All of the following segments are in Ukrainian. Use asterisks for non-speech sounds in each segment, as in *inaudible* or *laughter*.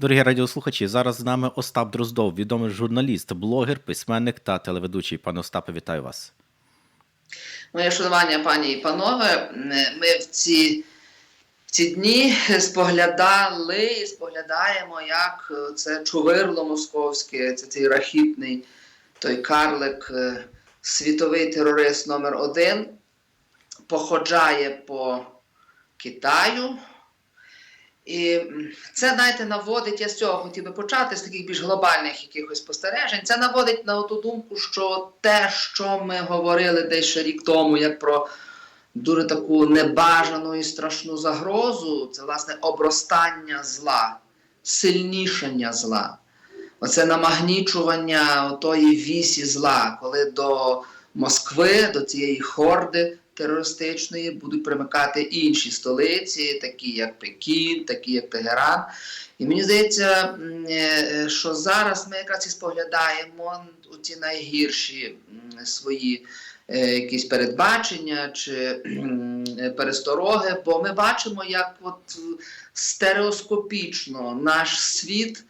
Дорогі радіослухачі, зараз з нами Остап Дроздов, відомий журналіст, блогер, письменник та телеведучий. Пане Остапе, вітаю вас. Моє шанування, пані і панове, ми в ці, в ці дні споглядали і споглядаємо, як це чувирло московське, це цей рахітний той карлик, е, світовий терорист номер один, походжає по Китаю. І це, знаєте, наводить, я з цього хотів би почати, з таких більш глобальних якихось спостережень. Це наводить на ту думку, що те, що ми говорили десь ще рік тому, як про дуже таку небажану і страшну загрозу, це власне обростання зла, сильнішання зла. Оце намагнічування тої вісі зла, коли до Москви, до цієї хорди терористичної будуть примикати інші столиці, такі як Пекін, такі як Тегеран. І мені здається, е, що зараз ми якраз і споглядаємо ці найгірші свої е, якісь передбачення чи е, перестороги, бо ми бачимо, як от стереоскопічно наш світ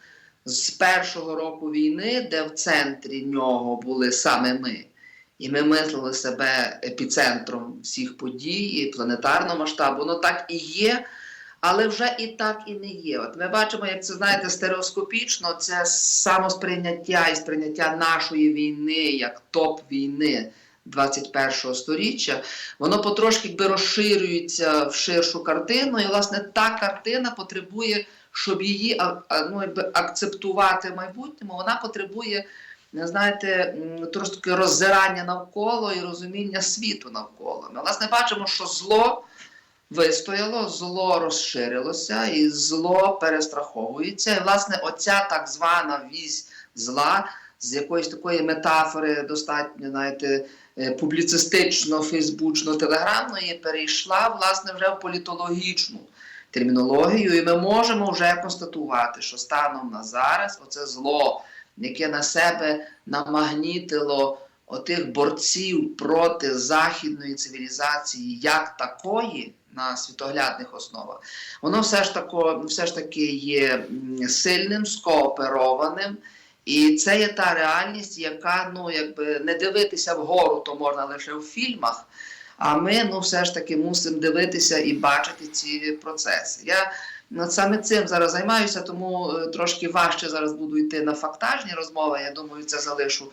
з першого року війни, де в центрі нього були саме ми. І ми мислили себе епіцентром всіх подій і планетарного масштабу. Воно так і є, але вже і так і не є. От ми бачимо, як це знаєте, стереоскопічно, це самосприйняття і сприйняття нашої війни як топ війни 21-го сторіччя, воно потрошки якби розширюється в ширшу картину, і власне та картина потребує, щоб її ну, якби, акцептувати в майбутньому, вона потребує знаєте, трошки роззирання навколо і розуміння світу навколо. Ми власне бачимо, що зло вистояло, зло розширилося, і зло перестраховується. І, власне, оця так звана вісь зла з якоїсь такої метафори достатньо, знаєте, е, публіцистично, фейсбучно, телеграмної, перейшла власне вже в політологічну термінологію, і ми можемо вже констатувати, що станом на зараз оце зло яке на себе намагнітило отих борців проти західної цивілізації як такої на світоглядних основах, воно все ж тако, все ж таки є сильним, скооперованим. І це є та реальність, яка ну якби не дивитися вгору, то можна лише в фільмах. А ми ну все ж таки мусимо дивитися і бачити ці процеси. Я над саме цим зараз займаюся, тому е, трошки важче зараз буду йти на фактажні розмови. Я думаю, це залишу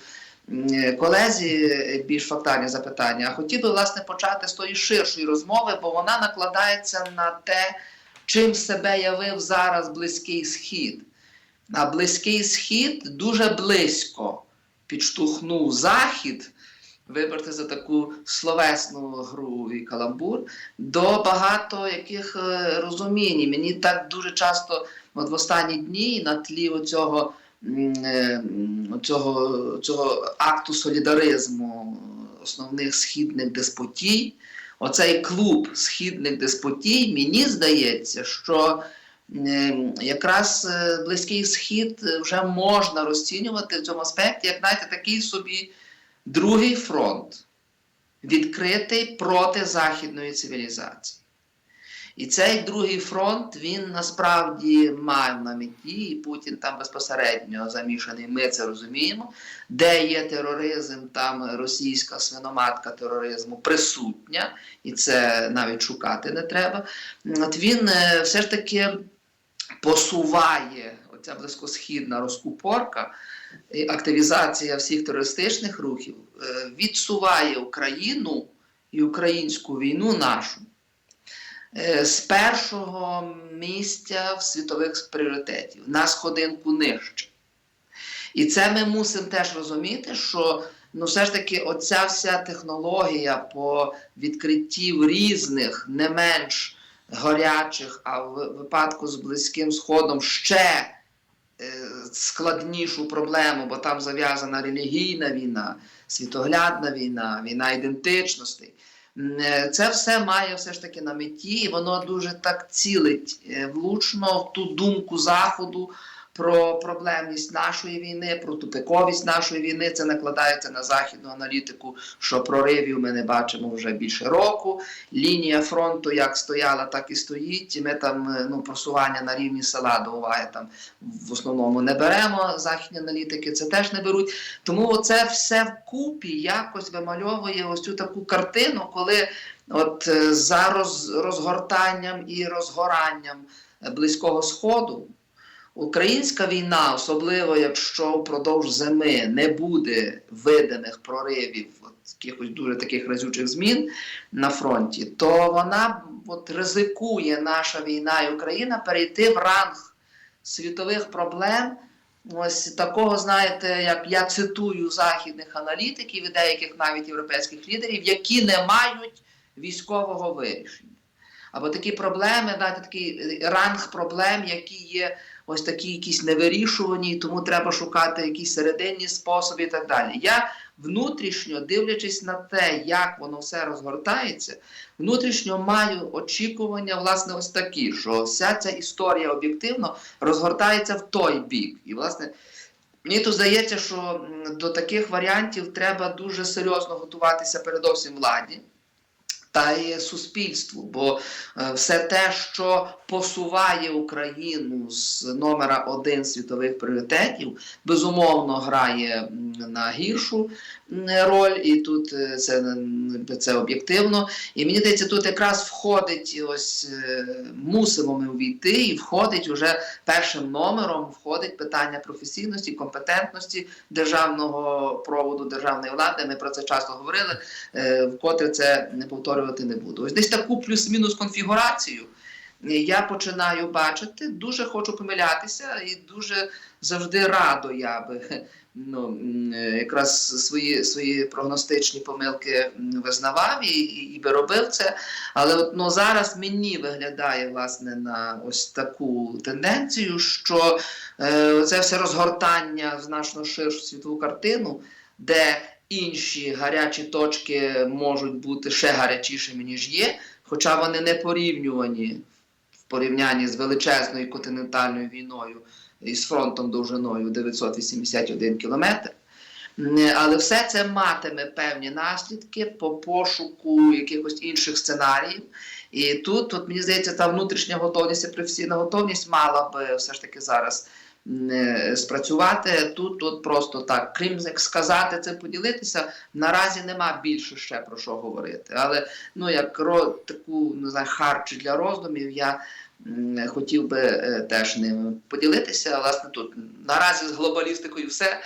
колезі е, більш фактажні запитання. А хотів би власне почати з тої ширшої розмови, бо вона накладається на те, чим себе явив зараз Близький Схід. А Близький Схід дуже близько підштовхнув Захід. Вибрати за таку словесну гру і каламбур до багато яких е, розумінь. Мені так дуже часто, от в останні дні, на тлі оцього, е, оцього, цього акту солідаризму основних східних деспотій, оцей клуб східних деспотій, мені здається, що е, якраз Близький Схід вже можна розцінювати в цьому аспекті, як знаєте, такий собі другий фронт відкритий проти західної цивілізації. І цей другий фронт він насправді має на меті, і Путін там безпосередньо замішаний, ми це розуміємо. Де є тероризм, там російська свиноматка тероризму присутня, і це навіть шукати не треба. От він е, все ж таки посуває оця близькосхідна розкупорка і активізація всіх терористичних рухів е, відсуває Україну і українську війну нашу е, з першого місця в світових пріоритетів на сходинку нижче. І це ми мусимо теж розуміти, що ну, все ж таки оця вся технологія по відкриттів різних, не менш горячих, а в випадку з Близьким Сходом ще складнішу проблему, бо там зав'язана релігійна війна, світоглядна війна, війна ідентичностей. Е, Це все має все ж таки на меті, і воно дуже так цілить е, влучно в ту думку Заходу про проблемність нашої війни, про тупиковість нашої війни. Це накладається на західну аналітику, що проривів ми не бачимо вже більше року. Лінія фронту як стояла, так і стоїть. І ми там е, ну, просування на рівні села до уваги там в основному не беремо. Західні аналітики це теж не беруть. Тому це все вкупі якось вимальовує ось цю таку картину, коли от е, за роз, розгортанням і розгоранням близького сходу. Українська війна, особливо якщо впродовж зими не буде видимих проривів, от, якихось дуже таких разючих змін на фронті, то вона от, ризикує наша війна і Україна перейти в ранг світових проблем. Ось такого, знаєте, як я цитую західних аналітиків і деяких навіть європейських лідерів, які не мають військового вирішення. Або такі проблеми, знаєте, такий ранг проблем, які є ось такі якісь невирішувані, тому треба шукати якісь серединні способи і так далі. Я внутрішньо, дивлячись на те, як воно все розгортається, внутрішньо маю очікування, власне, ось такі, що вся ця історія об'єктивно розгортається в той бік. І, власне, Мені то здається, що до таких варіантів треба дуже серйозно готуватися передовсім владі та суспільству, бо е, все те, що посуває Україну з номера один світових пріоритетів, безумовно грає на гіршу роль, і тут е, це, це об'єктивно. І мені здається, тут якраз входить ось е, мусимо ми увійти, і входить уже першим номером входить питання професійності, компетентності державного проводу, державної влади. Ми про це часто говорили, е, вкотре це не повторювати не буду. Ось десь таку плюс-мінус конфігурацію е, я починаю бачити. Дуже хочу помилятися і дуже завжди радо я би ну, е, якраз свої, свої прогностичні помилки визнавав і, і, і би робив це. Але от, ну, зараз мені виглядає власне на ось таку тенденцію, що е, це все розгортання в значно ширшу світову картину, де інші гарячі точки можуть бути ще гарячішими, ніж є, хоча вони не порівнювані в порівнянні з величезною континентальною війною із фронтом довжиною 981 кілометр. Але все це матиме певні наслідки по пошуку якихось інших сценаріїв. І тут, от, мені здається, та внутрішня готовність і професійна готовність мала би все ж таки зараз е, спрацювати. Тут от просто так, крім як сказати це, поділитися, наразі нема більше ще про що говорити. Але ну, як ро, таку не знаю, харч для роздумів, я хотів би е, теж ними поділитися. Власне, тут наразі з глобалістикою все.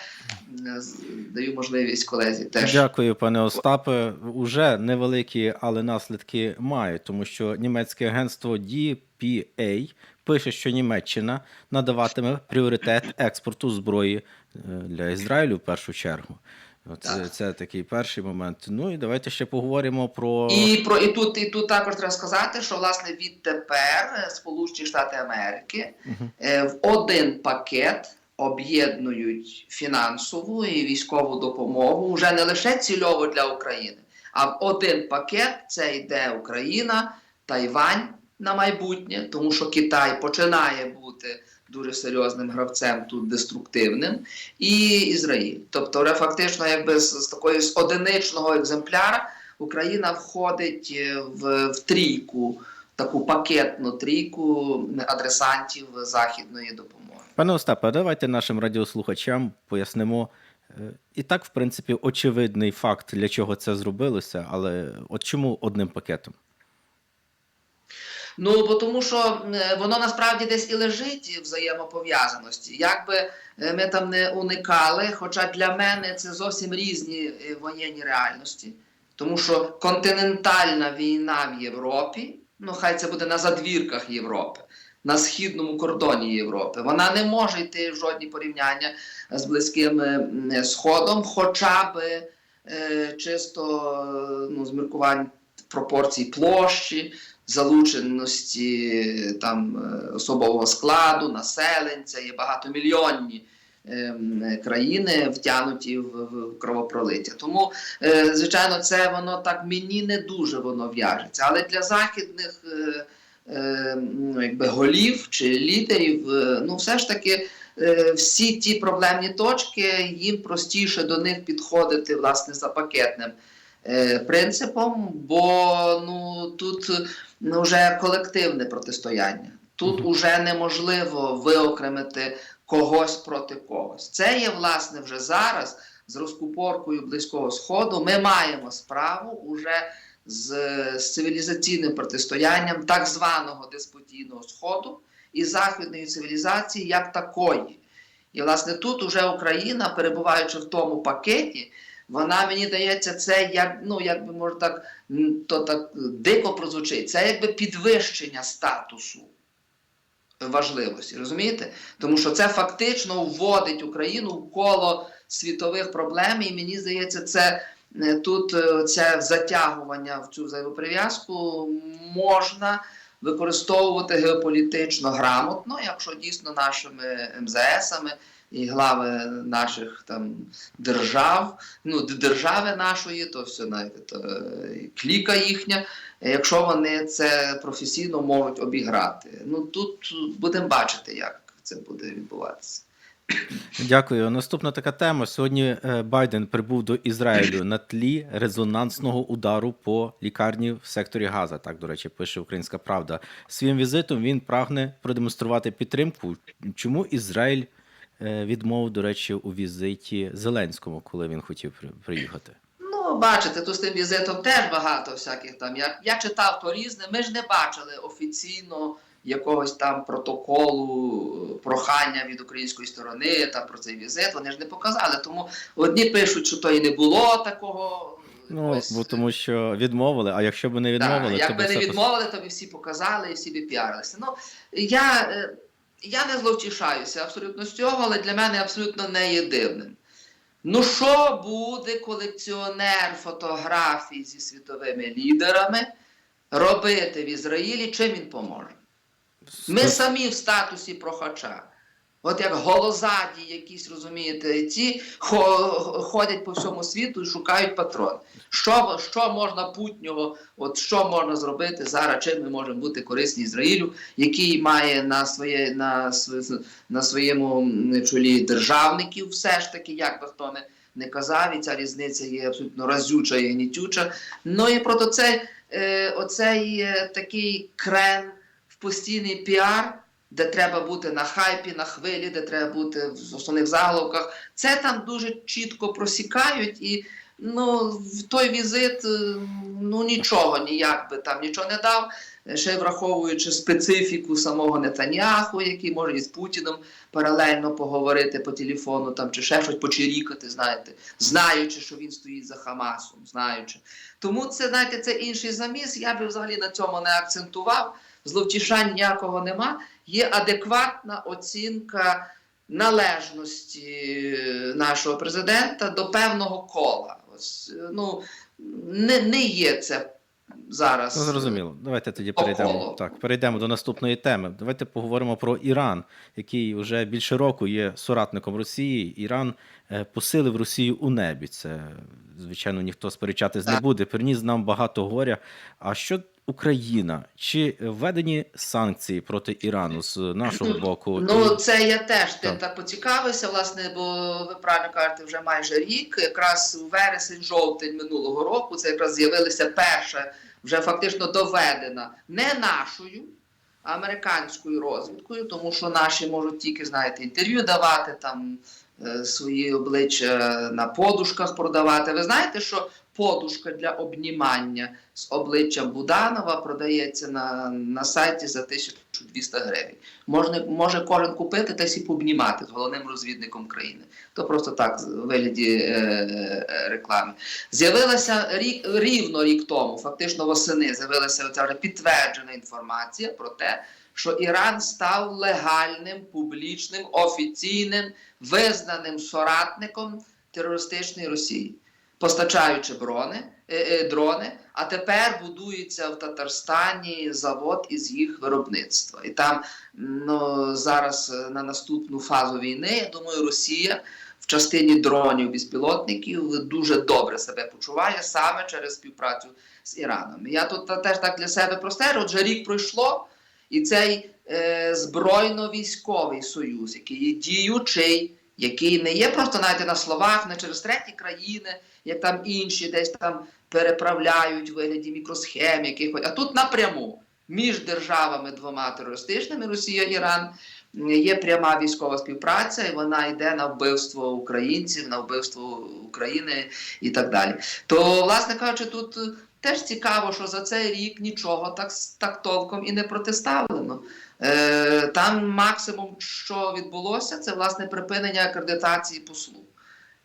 Даю можливість колезі теж. Дякую, пане Остапе. Уже невеликі, але наслідки мають, тому що німецьке агентство DPA пише, що Німеччина надаватиме пріоритет експорту зброї е, для Ізраїлю в першу чергу. Це, Так. це такий перший момент. Ну і давайте ще поговоримо про І про і тут, і тут також треба сказати, що власне відтепер е, Сполучені Штати Америки е, в один пакет об'єднують фінансову і військову допомогу вже не лише цільово для України, а в один пакет це йде Україна, Тайвань на майбутнє, тому що Китай починає бути дуже серйозним гравцем тут деструктивним, і Ізраїль. Тобто, фактично, якби з, з такої з одиничного екземпляра Україна входить е, в, в трійку, таку пакетну трійку адресантів західної допомоги. Пане Остапе, давайте нашим радіослухачам пояснимо. е, І так, в принципі, очевидний факт, для чого це зробилося, але от чому одним пакетом? Ну, бо тому що е, воно насправді десь і лежить взаємопов'язаності. Як би е, ми там не уникали, хоча для мене це зовсім різні е, воєнні реальності. Тому що континентальна війна в Європі, ну хай це буде на задвірках Європи, на східному кордоні Європи, вона не може йти в жодні порівняння з близьким сходом, хоча би е, чисто ну, з міркувань пропорцій площі, залученості там е, особового складу, населенця, є багатомільйонні ем, країни втягнуті в, кровопролиття. Тому, е, звичайно, це воно так мені не дуже воно в'яжеться. Але для західних е, е, ну, якби голів чи лідерів, ну все ж таки всі ті проблемні точки їм простіше до них підходити власне за пакетним принципом, бо ну тут ну, вже колективне протистояння. Тут уже неможливо виокремити когось проти когось. Це є власне вже зараз з розкупоркою близького сходу. Ми маємо справу уже з, з цивілізаційним протистоянням так званого деспотійного сходу і західної цивілізації як такої. І власне тут уже Україна, перебуваючи в тому пакеті, вона мені дається це як ну якби може так то так дико прозвучить. Це якби підвищення статусу важливості, розумієте? Тому що це фактично вводить Україну в коло світових проблем, і мені здається, це е, тут е, це затягування в цю взаємоприв'язку можна використовувати геополітично грамотно, якщо дійсно нашими МЗСами і глави наших там держав, ну держави нашої, то все навіть то, е, кліка їхня, якщо вони це професійно можуть обіграти. Ну тут будемо бачити, як це буде відбуватися. Дякую. Наступна така тема. Сьогодні е, Байден прибув до Ізраїлю на тлі резонансного удару по лікарні в секторі Газа. Так, до речі, пише Українська Правда. Своїм візитом він прагне продемонструвати підтримку. Чому Ізраїль е, відмовив, до речі, у візиті Зеленському, коли він хотів приїхати? Ну, бачите, тут з тим візитом теж багато всяких там. Я, я читав то різне. Ми ж не бачили офіційно якогось там протоколу е, прохання від української сторони там про цей візит. Вони ж не показали. Тому одні пишуть, що то і не було такого. Ну, ось, бо тому що відмовили, а якщо б не відмовили, так, то якби не відмовили, то б всі показали і всі б піарилися. Ну, я, е, я не зловтішаюся абсолютно з цього, але для мене абсолютно не є дивним. Ну, що буде колекціонер фотографій зі світовими лідерами робити в Ізраїлі, чим він поможе? Ми самі в статусі прохача. От як голозаді якісь, розумієте, хо- ходять по всьому світу і шукають патрон. Що, що можна путнього, от що можна зробити зараз, чим ми можемо бути корисні Ізраїлю, який має на, своє, на, на своєму чолі державників, все ж таки, як би хто не, не казав, і ця різниця є абсолютно разюча і гнітюча. Ну і проto цей, е, оцей е, такий крен в постійний піар, де треба бути на хайпі, на хвилі, де треба бути в основних заголовках. Це там дуже чітко просікають і. Ну, в той візит е, ну нічого ніяк би там нічого не дав, ще враховуючи специфіку самого Нетаняху, який може із Путіном паралельно поговорити по телефону там чи ще щось почирікати, знаєте, знаючи, що він стоїть за Хамасом, знаючи. Тому це, знаєте, це інший заміс. Я би взагалі на цьому не акцентував. Зловтішань ніякого нема. Є адекватна оцінка належності нашого президента до певного кола. Ось, е, ну, не, не є це зараз. Ну, зрозуміло. Давайте тоді По перейдемо. Так, перейдемо до наступної теми. Давайте поговоримо про Іран, який вже більше року є соратником Росії. Іран е, посилив Росію у небі. Це, звичайно, ніхто сперечатись не буде. Приніс нам багато горя. А що Україна? Чи введені санкції проти Ірану з нашого боку? Ну, це я теж тим Так. поцікавився, власне, бо ви правильно кажете, вже майже рік. Якраз у вересень, жовтень минулого року це якраз з'явилася перша, вже фактично доведена не нашою, а американською розвідкою, тому що наші можуть тільки, знаєте, інтерв'ю давати там. е, Свої обличчя на подушках продавати. Ви знаєте, що подушка для обнімання з обличчям Буданова продається на, на сайті за 1200 гривень. Можна, може кожен купити та сі пообнімати з головним розвідником країни. То просто так в вигляді е, е, реклами. З'явилася рік, рівно рік тому, фактично восени, з'явилася оця підтверджена інформація про те, що Іран став легальним, публічним, офіційним, визнаним соратником терористичної Росії, постачаючи брони, е, е, дрони. А тепер будується в Татарстані завод із їх виробництва. І там ну, зараз е, на наступну фазу війни, я думаю, Росія в частині дронів безпілотників дуже добре себе почуває саме через співпрацю з Іраном. Я тут теж так для себе простежу, отже рік пройшло. І цей е, збройно-військовий союз, який є діючий, який не є просто навіть на словах, не через треті країни, як там інші десь там переправляють в вигляді мікросхем якихось, а тут напряму між державами двома терористичними Росія і Іран є пряма військова співпраця, і вона йде на вбивство українців, на вбивство України і так далі. То, власне кажучи, тут теж цікаво, що за цей рік нічого так, так толком і не протиставлено. Е, там максимум, що відбулося, це власне припинення акредитації послу.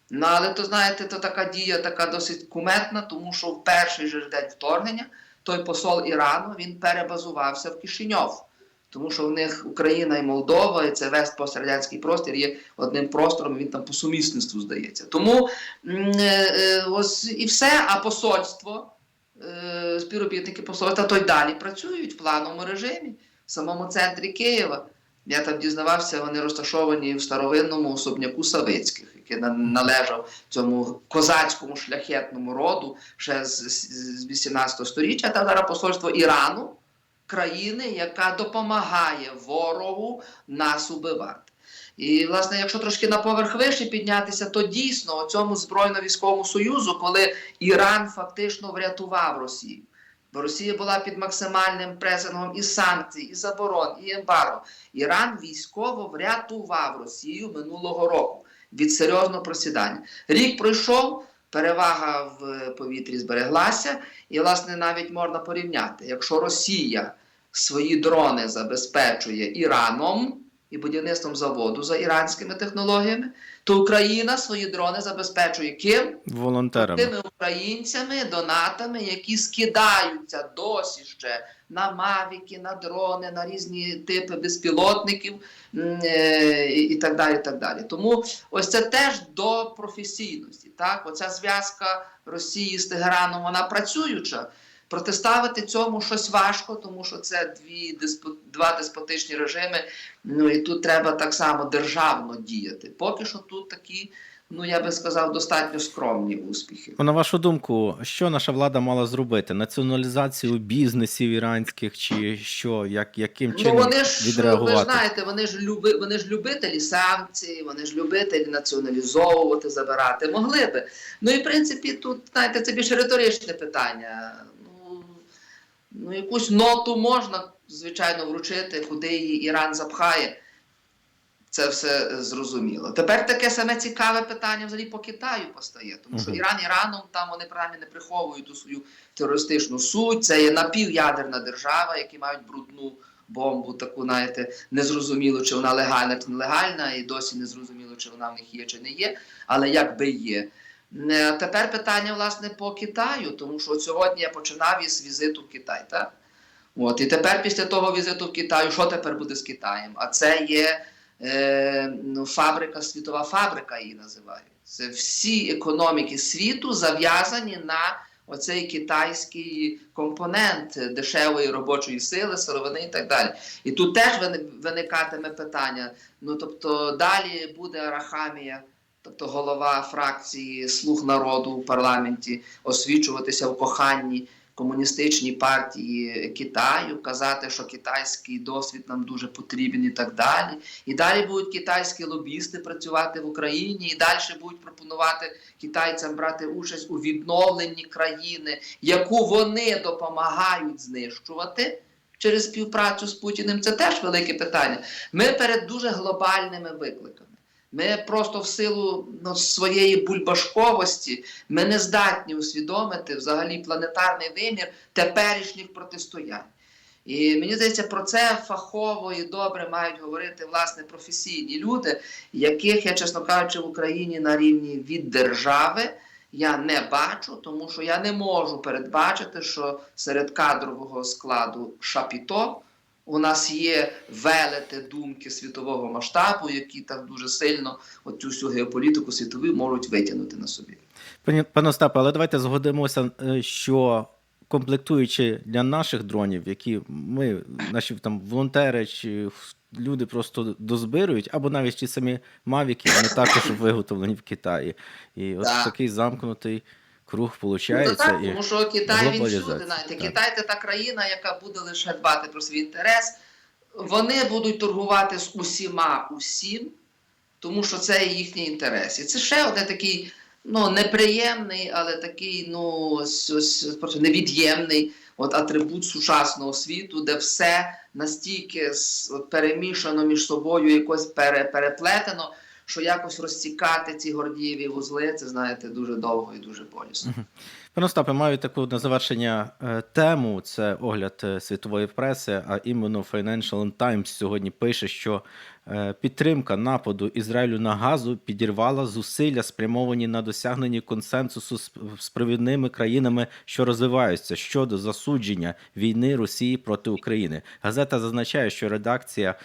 Ну, але то знаєте, то така дія така досить куметна, тому що в перший же день вторгнення той посол Ірану він перебазувався в Кишиньов. Тому що в них Україна і Молдова, і це весь пострадянський простір є одним простором, він там по сумісництву здається. Тому е, е, ось і все, а посольство, е, співробітники посольства, то й далі працюють в плановому режимі в самому центрі Києва. Я там дізнавався, вони розташовані в старовинному особняку Савицьких, який на- належав цьому козацькому шляхетному роду ще з, з, з 18 століття. Та зараз посольство Ірану, країни, яка допомагає ворогу нас убивати. І, власне, якщо трошки на поверх вище піднятися, то дійсно цьому збройно-військовому союзу, коли Іран фактично врятував Росію. Бо Росія була під максимальним пресингом і санкцій, і заборон, і ембарго. Іран військово врятував Росію минулого року від серйозного просідання. Рік пройшов, перевага в повітрі збереглася, і, власне, навіть можна порівняти, якщо Росія свої дрони забезпечує Іраном і будівництвом заводу за іранськими технологіями, то Україна свої дрони забезпечує ким? Волонтерами. тими українцями, донатами, які скидаються досі ще на мавіки, на дрони, на різні типи безпілотників е, і і так далі. і так далі. Тому ось це теж до професійності. Так? Оця зв'язка Росії з Тегераном, вона працююча. Протиставити цьому щось важко, тому що це дві два деспотичні режими. Ну і тут треба так само державно діяти. Поки що тут такі ну я би сказав, достатньо скромні успіхи. На вашу думку, що наша влада мала зробити? Націоналізацію бізнесів іранських, чи що, як, яким Ну вони ж ви знаєте, вони ж люби, вони ж любителі санкцій, вони ж любителі націоналізовувати, забирати. Могли би. Ну і в принципі, тут знаєте, це більше риторичне питання. Ну, якусь ноту можна, звичайно, вручити, куди її Іран запхає. Це все зрозуміло. Тепер таке саме цікаве питання взагалі по Китаю постає, тому що Іран Іраном там вони принаймні не приховують ту свою терористичну суть. Це є напівядерна держава, які мають брудну бомбу, таку, знаєте, незрозуміло, чи вона легальна, чи нелегальна, і досі не зрозуміло, чи вона в них є, чи не є, але як би є. Е, Тепер питання, власне, по Китаю, тому що сьогодні я починав із візиту в Китай, так? От, і тепер після того візиту в Китаю, що тепер буде з Китаєм? А це є е, ну, фабрика, світова фабрика її називають. Це всі економіки світу зав'язані на оцей китайський компонент дешевої робочої сили, сировини і так далі. І тут теж виникатиме питання. Ну тобто далі буде Арахамія, тобто голова фракції Слуг народу у парламенті, освічуватися в коханні комуністичній партії Китаю, казати, що китайський досвід нам дуже потрібен і так далі. І далі будуть китайські лобісти працювати в Україні, і далі будуть пропонувати китайцям брати участь у відновленні країни, яку вони допомагають знищувати. Через співпрацю з Путіним це теж велике питання. Ми перед дуже глобальними викликами. Ми просто в силу ну, своєї бульбашковості ми не здатні усвідомити взагалі планетарний вимір теперішніх протистоянь. І мені здається, про це фахово і добре мають говорити власне професійні люди, яких я, чесно кажучи, в Україні на рівні від держави я не бачу, тому що я не можу передбачити, що серед кадрового складу Шапіто у нас є велети думки світового масштабу, які так дуже сильно оцю всю геополітику світову можуть витягнути на собі. Пані пане Остапе, але давайте згодимося, е, що комплектуючи для наших дронів, які ми, наші там волонтери чи люди просто дозбирують, або навіть ті самі мавіки, вони також *coughs* виготовлені в Китаї. І от Так. такий замкнутий круг Ну, виходить. і... тому що Китай він всюди, знаєте, так. Китай це та країна, яка буде лише дбати про свій інтерес, вони будуть торгувати з усіма усім, тому що це їхній інтерес. І це ще один такий ну, неприємний, але такий ну, ось, ось, просто невід'ємний от, атрибут сучасного світу, де все настільки от, перемішано між собою, якось пере, переплетено, що якось розцікати ці гордієві вузли, це знаєте, дуже довго і дуже болісно. Пане Остапе, маю таку на завершення е, тему. Це огляд е, світової преси. А іменно Financial Times сьогодні пише, що е, підтримка нападу Ізраїлю на газу підірвала зусилля, спрямовані на досягнення консенсусу з, провідними країнами, що розвиваються щодо засудження війни Росії проти України. Газета зазначає, що редакція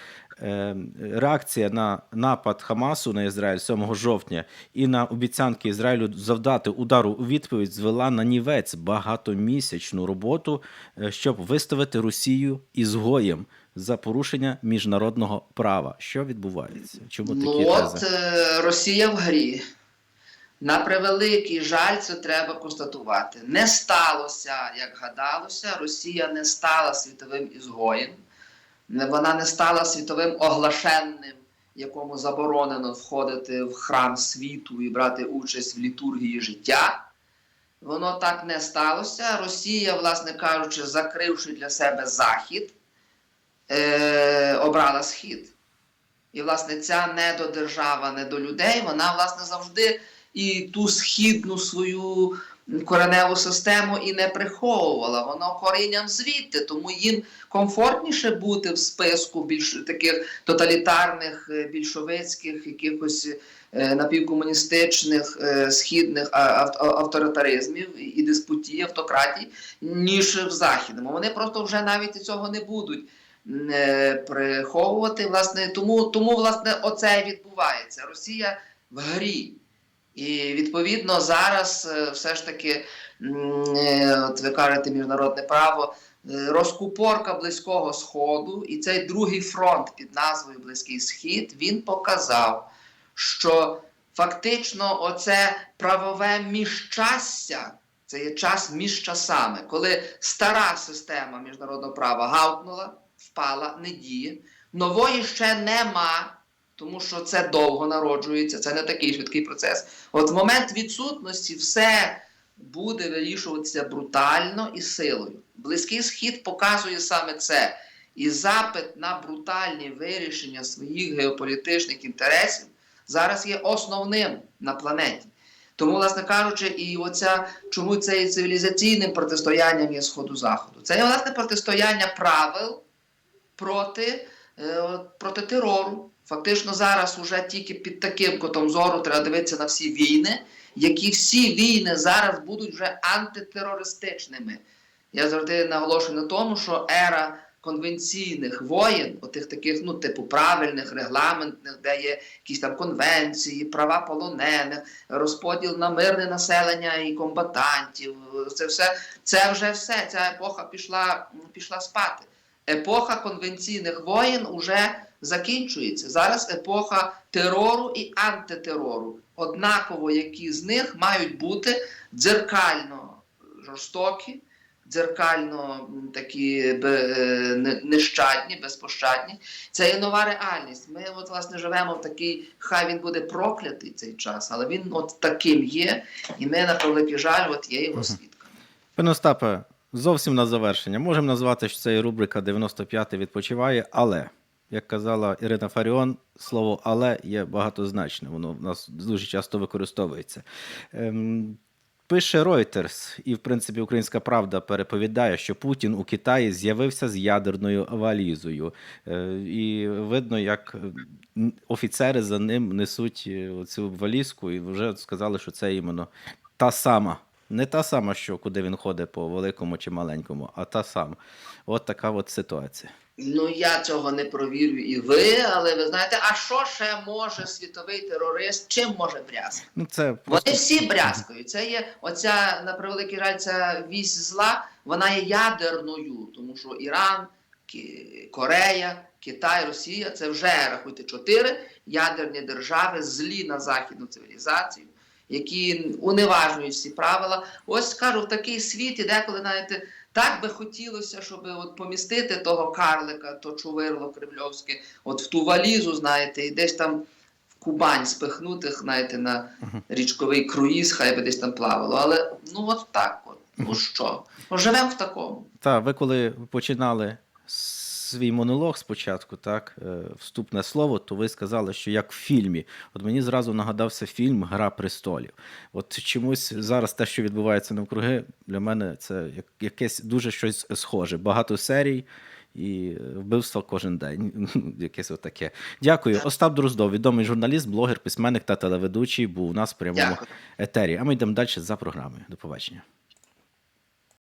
реакція на напад Хамасу на Ізраїль 7 жовтня і на обіцянки Ізраїлю завдати удару у відповідь звела на нівець багатомісячну роботу, е, щоб виставити Росію ізгоєм за порушення міжнародного права. Що відбувається? Чому такі Ну от тези? е, Росія в грі. На превеликий жаль, це треба констатувати. Не сталося, як гадалося. Росія не стала світовим ізгоєм, вона не стала світовим оглашенним, якому заборонено входити в храм світу і брати участь в літургії життя. Воно так не сталося. Росія, власне кажучи, закривши для себе захід, е, обрала схід. І, власне, ця недодержава не до людей, вона, власне, завжди і ту східну свою кореневу систему і не приховувала. Воно корінням звідти, тому їм комфортніше бути в списку більш таких тоталітарних, е, більшовицьких, якихось е, напівкомуністичних е, східних авторитаризмів і- диспутій, автократій, ніж в західному. Вони просто вже навіть цього не будуть приховувати. Власне, тому, тому власне, оце відбувається. Росія в грі. І відповідно зараз е, все ж таки, е, от ви кажете, міжнародне право, е, розкупорка Близького Сходу і цей другий фронт під назвою Близький Схід він показав, що фактично оце правове міжчастя. Це є час між часами, коли стара система міжнародного права гавкнула, впала, не діє. Нової ще нема, тому що це довго народжується, це не такий швидкий процес. От в момент відсутності все буде вирішуватися брутально і силою. Близький схід показує саме це. І запит на брутальні вирішення своїх геополітичних інтересів зараз є основним на планеті. Тому, власне кажучи, і оця чому це є цивілізаційним протистоянням є сходу заходу. Це є власне протистояння правил проти, е, проти терору. Фактично зараз уже тільки під таким котом зору треба дивитися на всі війни, які всі війни зараз будуть вже антитерористичними. Я завжди наголошую на тому, що ера конвенційних воєн, отих таких, ну, типу правильних, регламентних, де є якісь там конвенції, права полонених, розподіл на мирне населення і комбатантів. Це все, це вже все. Ця епоха пішла, пішла спати. Епоха конвенційних воєн уже закінчується. Зараз епоха терору і антитерору. Однаково, які з них мають бути дзеркально жорстокі, дзеркально такі е, нещадні, безпощадні. Це є нова реальність. Ми, от, власне, живемо в такий, хай він буде проклятий цей час, але він от таким є, і ми, на превеликий жаль, от є його свідками. Пане Остапе, зовсім на завершення. Можемо назвати, що це і рубрика 95 відпочиває, але, як казала Ірина Фаріон, слово але є багатозначне. Воно в нас дуже часто використовується. Ем, Пише Reuters, і в принципі Українська Правда переповідає, що Путін у Китаї з'явився з ядерною валізою. Е, І видно, як офіцери за ним несуть е, цю валізку, і вже сказали, що це іменно та сама. Не та сама, що куди він ходить по великому чи маленькому, а та сама. От така от ситуація. Ну, я цього не провірю і ви, але ви знаєте, а що ще може світовий терорист, чим може брязкати? Ну, це Вони всі брязкають. Це є оця, на превеликий жаль, ця вісь зла, вона є ядерною, тому що Іран, Корея, Китай, Росія це вже рахуйте чотири ядерні держави, злі на західну цивілізацію, які уневажують всі правила. Ось скажу, в такий світ, і деколи навіть Так би хотілося, щоб от помістити того карлика, то чувирло кремльовське, от в ту валізу, знаєте, і десь там в Кубань спихнути, знаєте, на річковий круїз, хай би десь там плавало. Але ну от так, от. ну що? Живемо в такому. Та, ви коли починали свій монолог спочатку, так, е, вступне слово, то ви сказали, що як в фільмі. От мені зразу нагадався фільм Гра престолів. От чомусь зараз те, що відбувається навкруги, для мене це як, якесь дуже щось схоже. Багато серій. І вбивства кожен день. *laughs* Якесь отаке. Дякую. Остап Дроздов, відомий журналіст, блогер, письменник та телеведучий, був у нас в прямому Дякую. етері. А ми йдемо далі за програмою. До побачення.